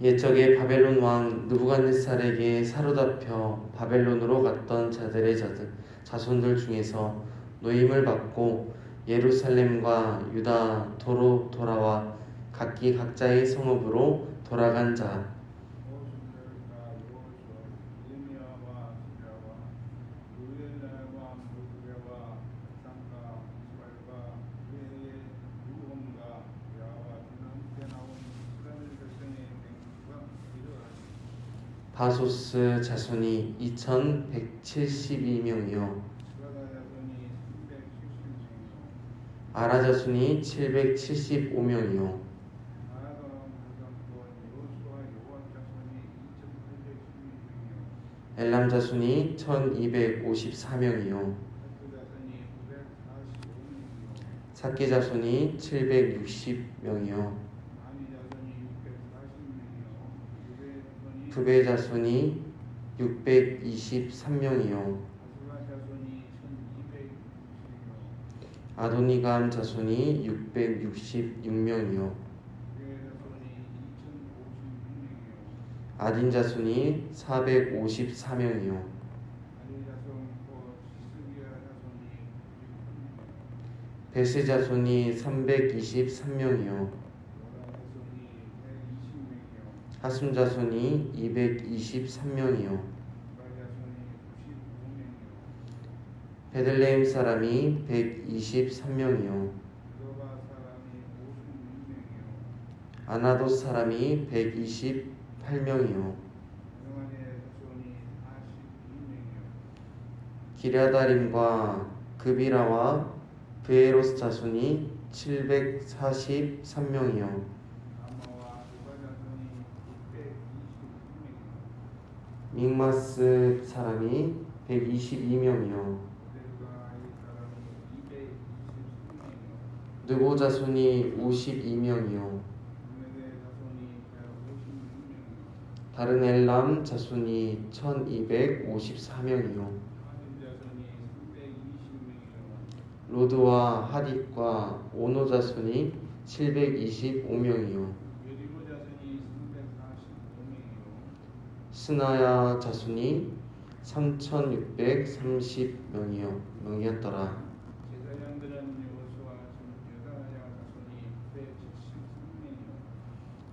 옛적에 바벨론 왕 느부갓네살에게 사로잡혀 바벨론으로 갔던 자들의 자들, 자손들 중에서 노임을 받고 예루살렘과 유다 도로 돌아와 각기 각자의 성읍으로 돌아간 자 오순절과 요호수아 예미야와 스가와 우엘라와 무브레와 상가 스발과 외의 유홈과 야와 그는 나온 이스라엘 백성의 맹수가 이러하니 바소스 자손이 2172명이요 스가다 자손이 370명이요. 아라 자손이 775명이요 아라가 무당권 요호수아 요압 자손이 2816명이요. 엘람 자손이 1254명이요 그 자손이 945명이요. 사케 자손이 760명이요 아미 자손이 640명이요 부베 자손이 623명이요 아스라 자손이 1260명 아도니감 자손이 666명이요 그 자손이 2056명이요. 아딘 자손이 454명이요 아리 자손 곧 시스기야 자손이 600명이요 베스 자손이 323명이요 로라 자손이 120명이요 하순 자손이 223명이요 가 자손이 95명이요. 베들레헴 사람이 123명이요 로바 사람이 56명이요. 아나도 사람이 128명이요 영안의 자손이 42명이요. 기랴다림과 그비라와 브에로스 자손이 743명이요 아마와 루바 자손이 626명이요 믹마스 사람이 122명이요 데르가의 사람이 223명이요. 느보 자손이 52명이요 문메대 자손이 156명이요. 다른 엘람 자손이 1254명이요 하진 자손이 320명이요. 로드와 하딕과 오노 자손이 725명이요 여리고 자손이 345명이요 스나야 자손이 3630명이요. 명이었더라. 제사장들은 여호수아 여다야 자손이 173명이요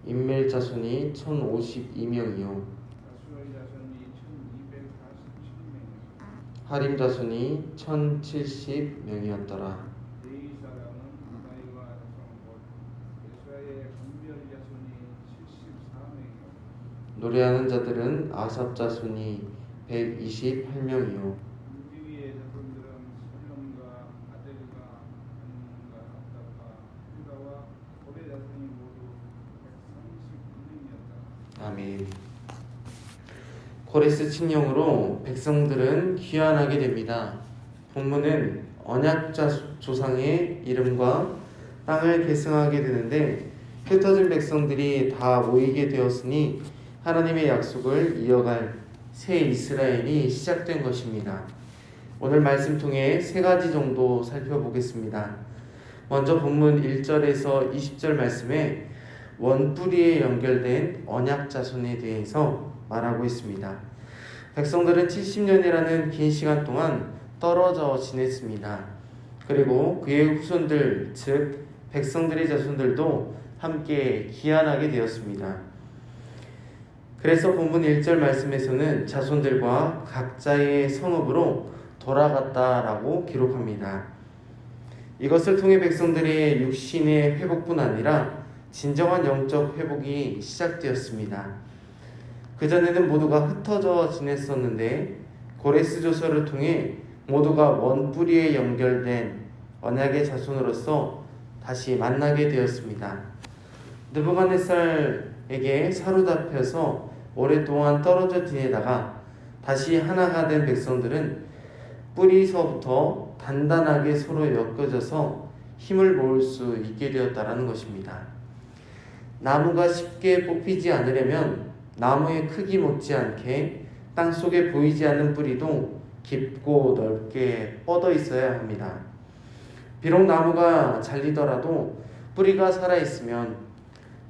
인멜 자손이 1052명이요 다수의 자손이 1247명이요. 하림 자손이 1070명이었더라. 레이 사람은 이다이와 자손 곧 예수아의 분별 자손이 74명이요 노래하는 자들은 아삽 자손이 128명이요. 문지기의 자손들은 설령과 아델과 안문과 압다파 유다와 고레 자손이 모두 132명이었다. 아멘. 고레스 칙령으로 백성들은 귀환하게 됩니다. 본문은 언약자 조상의 이름과 땅을 계승하게 되는데 흩어진 백성들이 다 모이게 되었으니 하나님의 약속을 이어갈 새 이스라엘이 시작된 것입니다. 오늘 말씀 통해 세 가지 정도 살펴보겠습니다. 먼저 본문 1절에서 20절 말씀에 원뿌리에 연결된 언약 자손에 대해서 말하고 있습니다. 백성들은 70년이라는 긴 시간 동안 떨어져 지냈습니다. 그리고 그의 후손들, 즉 백성들의 자손들도 함께 기한하게 되었습니다. 그래서 본문 1절 말씀에서는 자손들과 각자의 성읍으로 돌아갔다라고 기록합니다. 이것을 통해 백성들의 육신의 회복뿐 아니라 진정한 영적 회복이 시작되었습니다. 그전에는 모두가 흩어져 지냈었는데 고레스 조서를 통해 모두가 원 뿌리에 연결된 언약의 자손으로서 다시 만나게 되었습니다. 느부갓네살에게 사로잡혀서 오랫동안 떨어져 지내다가 다시 하나가 된 백성들은 뿌리서부터 단단하게 서로 엮여져서 힘을 모을 수 있게 되었다라는 것입니다. 나무가 쉽게 뽑히지 않으려면 나무의 크기 못지 않게 땅 속에 보이지 않는 뿌리도 깊고 넓게 뻗어 있어야 합니다. 비록 나무가 잘리더라도 뿌리가 살아 있으면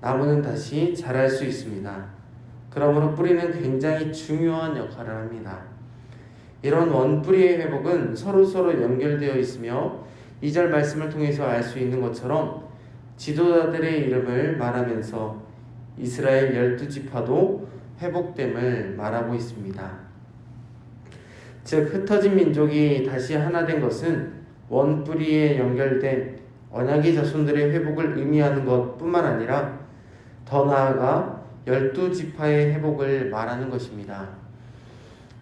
나무는 다시 자랄 수 있습니다. 그러므로 뿌리는 굉장히 중요한 역할을 합니다. 이런 원뿌리의 회복은 서로서로 연결되어 있으며 2절 말씀을 통해서 알 수 있는 것처럼 지도자들의 이름을 말하면서 이스라엘 열두 지파도 회복됨을 말하고 있습니다. 즉 흩어진 민족이 다시 하나 된 것은 원뿌리에 연결된 언약의 자손들의 회복을 의미하는 것뿐만 아니라 더 나아가 열두 지파의 회복을 말하는 것입니다.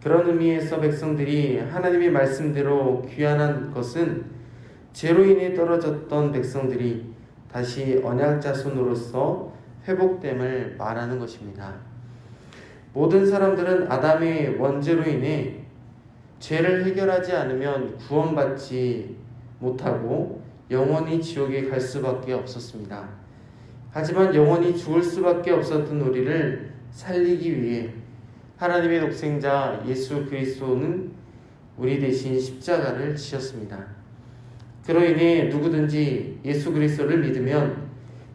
그런 의미에서 백성들이 하나님의 말씀대로 귀환한 것은 죄로 인해 떨어졌던 백성들이 다시 언약 자손으로서 회복됨을 말하는 것입니다. 모든 사람들은 아담의 원죄로 인해 죄를 해결하지 않으면 구원받지 못하고 영원히 지옥에 갈 수밖에 없었습니다. 하지만 영원히 죽을 수밖에 없었던 우리를 살리기 위해 하나님의 독생자 예수 그리스도는 우리 대신 십자가를 지셨습니다. 그로 인해 누구든지 예수 그리스도를 믿으면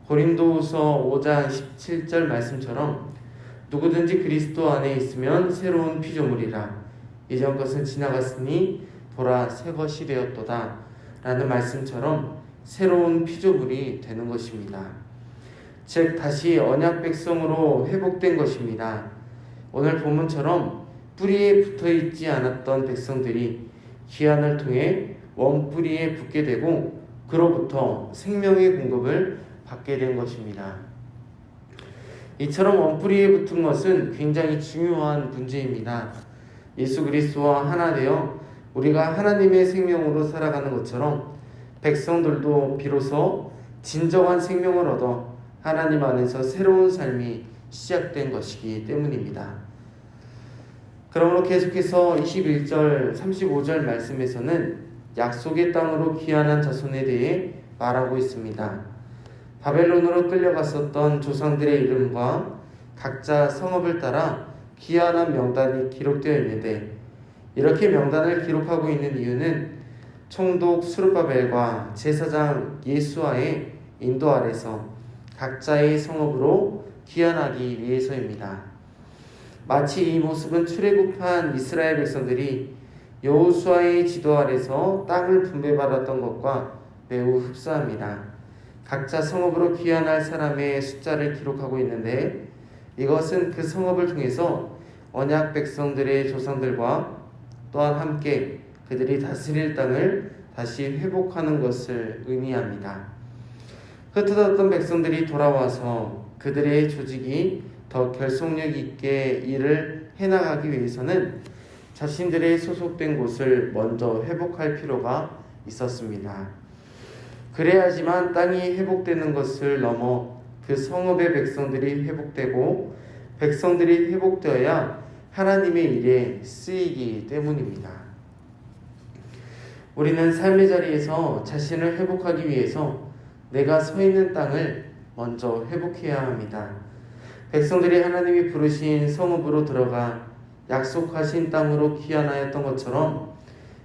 고린도후서 5장 17절 말씀처럼 누구든지 그리스도 안에 있으면 새로운 피조물이라 이전 것은 지나갔으니 보라 새 것이 되었도다 라는 말씀처럼 새로운 피조물이 되는 것입니다. 즉 다시 언약 백성으로 회복된 것입니다. 오늘 본문처럼 뿌리에 붙어 있지 않았던 백성들이 기한을 통해 원뿌리에 붙게 되고 그로부터 생명의 공급을 받게 된 것입니다. 이처럼 원뿌리에 붙은 것은 굉장히 중요한 문제입니다. 예수 그리스도와 하나 되어 우리가 하나님의 생명으로 살아가는 것처럼 백성들도 비로소 진정한 생명을 얻어 하나님 안에서 새로운 삶이 시작된 것이기 때문입니다. 그러므로 계속해서 21절, 35절 말씀에서는 약속의 땅으로 귀환한 자손에 대해 말하고 있습니다. 바벨론으로 끌려갔었던 조상들의 이름과 각자 성읍을 따라 귀환한 명단이 기록되어 있는데 이렇게 명단을 기록하고 있는 이유는 총독 수르바벨과 제사장 예수아의 인도 아래서 각자의 성읍으로 귀환하기 위해서입니다. 마치 이 모습은 출애굽한 이스라엘 백성들이 여호수아의 지도 아래서 땅을 분배받았던 것과 매우 흡사합니다. 각자 성읍으로 귀환할 사람의 숫자를 기록하고 있는데 이것은 그 성읍을 통해서 언약 백성들의 조상들과 또한 함께 그들이 다스릴 땅을 다시 회복하는 것을 의미합니다. 흩어졌던 백성들이 돌아와서 그들의 조직이 더 결속력 있게 일을 해나가기 위해서는 자신들의 소속된 곳을 먼저 회복할 필요가 있었습니다. 그래야지만 땅이 회복되는 것을 넘어 그 성읍의 백성들이 회복되고 백성들이 회복되어야 하나님의 일에 쓰이기 때문입니다. 우리는 삶의 자리에서 자신을 회복하기 위해서 내가 서 있는 땅을 먼저 회복해야 합니다. 백성들이 하나님이 부르신 성읍으로 들어가 약속하신 땅으로 귀환하였던 것처럼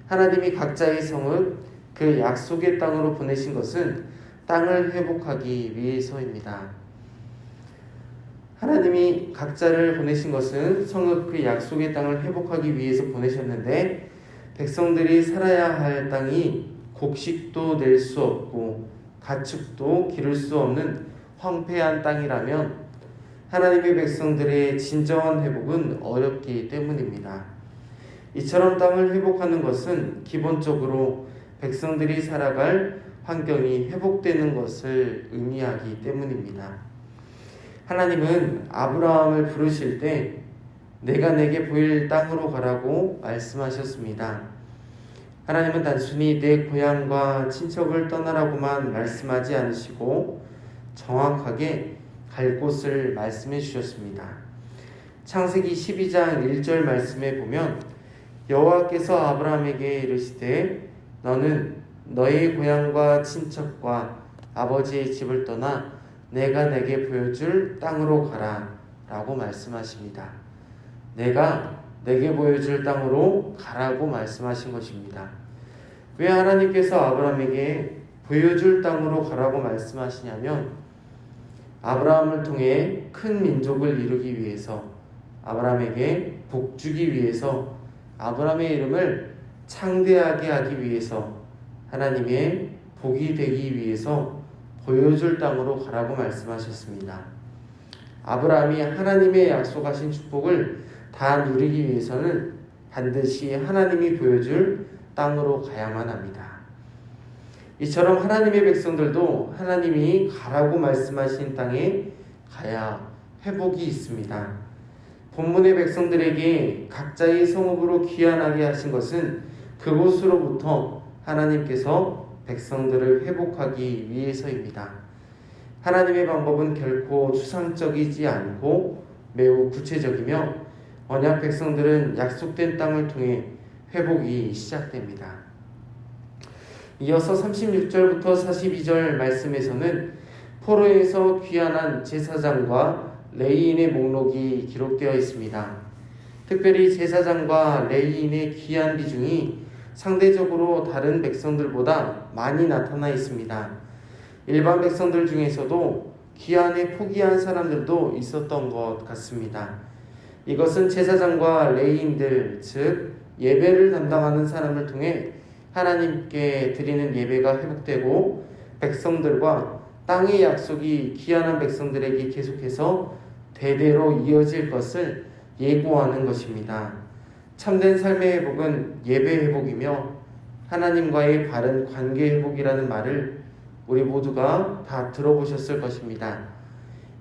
하나님이 각자의 성읍 그 약속의 땅으로 보내신 것은 땅을 회복하기 위해서입니다. 하나님이 각자를 보내신 것은 성읍 그 약속의 땅을 회복하기 위해서 보내셨는데 백성들이 살아야 할 땅이 곡식도 낼 수 없고 가축도 기를 수 없는 황폐한 땅이라면 하나님의 백성들의 진정한 회복은 어렵기 때문입니다. 이처럼 땅을 회복하는 것은 기본적으로 백성들이 살아갈 환경이 회복되는 것을 의미하기 때문입니다. 하나님은 아브라함을 부르실 때 내가 내게 보일 땅으로 가라고 말씀하셨습니다. 하나님은 단순히 내 고향과 친척을 떠나라고만 말씀하지 않으시고 정확하게 갈 곳을 말씀해 주셨습니다. 창세기 12장 1절 말씀에 보면 여호와께서 아브라함에게 이르시되 너는 너의 고향과 친척과 아버지의 집을 떠나 내가 내게 보여줄 땅으로 가라 라고 말씀하십니다. 내가 내게 보여줄 땅으로 가라고 말씀하신 것입니다. 왜 하나님께서 아브라함에게 보여줄 땅으로 가라고 말씀하시냐면 아브라함을 통해 큰 민족을 이루기 위해서 아브라함에게 복 주기 위해서 아브라함의 이름을 창대하게 하기 위해서 하나님의 복이 되기 위해서 보여줄 땅으로 가라고 말씀하셨습니다. 아브라함이 하나님의 약속하신 축복을 다 누리기 위해서는 반드시 하나님이 보여줄 땅으로 가야만 합니다. 이처럼 하나님의 백성들도 하나님이 가라고 말씀하신 땅에 가야 회복이 있습니다. 본문의 백성들에게 각자의 성읍으로 귀환하게 하신 것은 그곳으로부터 하나님께서 백성들을 회복하기 위해서입니다. 하나님의 방법은 결코 추상적이지 않고 매우 구체적이며 언약 백성들은 약속된 땅을 통해 회복이 시작됩니다. 이어서 36절부터 42절 말씀에서는 포로에서 귀환한 제사장과 레이인의 목록이 기록되어 있습니다. 특별히 제사장과 레이인의 귀한 비중이 상대적으로 다른 백성들보다 많이 나타나 있습니다. 일반 백성들 중에서도 귀환에 포기한 사람들도 있었던 것 같습니다. 이것은 제사장과 레이인들, 즉 예배를 담당하는 사람을 통해 하나님께 드리는 예배가 회복되고 백성들과 땅의 약속이 귀환한 백성들에게 계속해서 대대로 이어질 것을 예고하는 것입니다. 참된 삶의 회복은 예배 회복이며 하나님과의 바른 관계 회복이라는 말을 우리 모두가 다 들어보셨을 것입니다.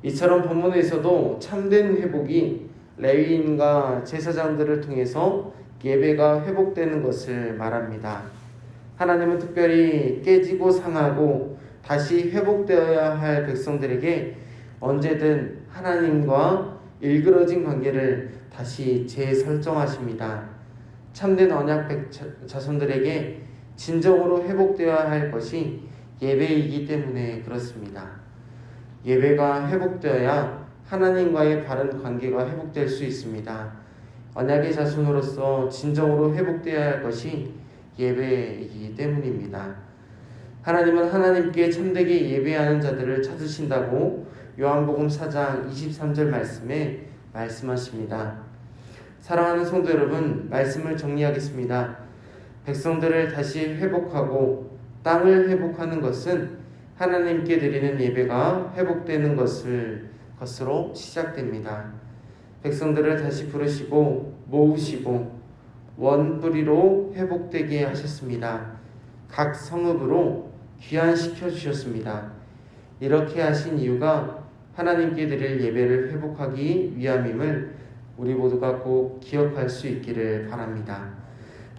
이처럼 본문에서도 참된 회복이 레위인과 제사장들을 통해서 예배가 회복되는 것을 말합니다. 하나님은 특별히 깨지고 상하고 다시 회복되어야 할 백성들에게 언제든 하나님과 일그러진 관계를 다시 재설정하십니다. 참된 언약 백 자손들에게 진정으로 회복되어야 할 것이 예배이기 때문에 그렇습니다. 예배가 회복되어야 하나님과의 바른 관계가 회복될 수 있습니다. 언약의 자손으로서 진정으로 회복되어야 할 것이 예배이기 때문입니다. 하나님은 하나님께 참되게 예배하는 자들을 찾으신다고 요한복음 4장 23절 말씀에 말씀하십니다. 사랑하는 성도 여러분, 말씀을 정리하겠습니다. 백성들을 다시 회복하고 땅을 회복하는 것은 하나님께 드리는 예배가 회복되는 것을 것으로 시작됩니다. 백성들을 다시 부르시고 모으시고 원뿌리로 회복되게 하셨습니다. 각 성읍으로 귀환시켜 주셨습니다. 이렇게 하신 이유가 하나님께 드릴 예배를 회복하기 위함임을 우리 모두가 꼭 기억할 수 있기를 바랍니다.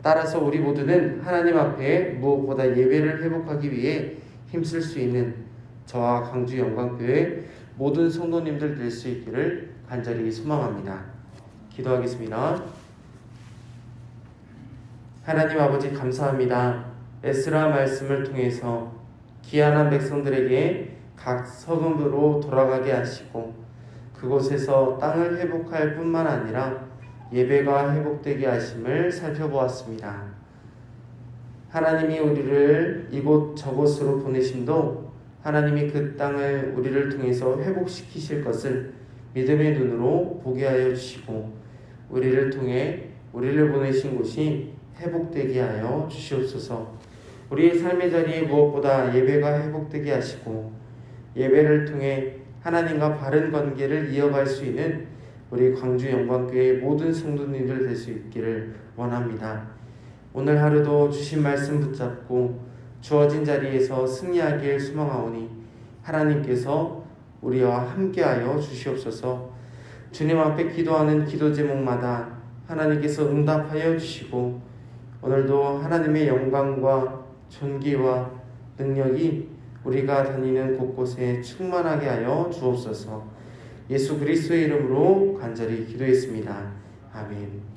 따라서 우리 모두는 하나님 앞에 무엇보다 예배를 회복하기 위해 힘쓸 수 있는 저와 강주 영광교회 모든 성도님들 될 수 있기를 간절히 소망합니다. 기도하겠습니다. 하나님 아버지 감사합니다. 에스라 말씀을 통해서 기한한 백성들에게 각 서금으로 돌아가게 하시고 그곳에서 땅을 회복할 뿐만 아니라 예배가 회복되게 하심을 살펴보았습니다. 하나님이 우리를 이곳 저곳으로 보내심도 하나님이 그 땅을 우리를 통해서 회복시키실 것을 믿음의 눈으로 보게 하여 주시고 우리를 통해 우리를 보내신 곳이 회복되게 하여 주시옵소서. 우리의 삶의 자리에 무엇보다 예배가 회복되게 하시고 예배를 통해 하나님과 바른 관계를 이어갈 수 있는 우리 광주 영광교회 모든 성도님들 될 수 있기를 원합니다. 오늘 하루도 주신 말씀 붙잡고 주어진 자리에서 승리하길 소망하오니 하나님께서 우리와 함께하여 주시옵소서. 주님 앞에 기도하는 기도 제목마다 하나님께서 응답하여 주시고 오늘도 하나님의 영광과 존귀와 능력이 우리가 다니는 곳곳에 충만하게 하여 주옵소서. 예수 그리스도의 이름으로 간절히 기도했습니다. 아멘.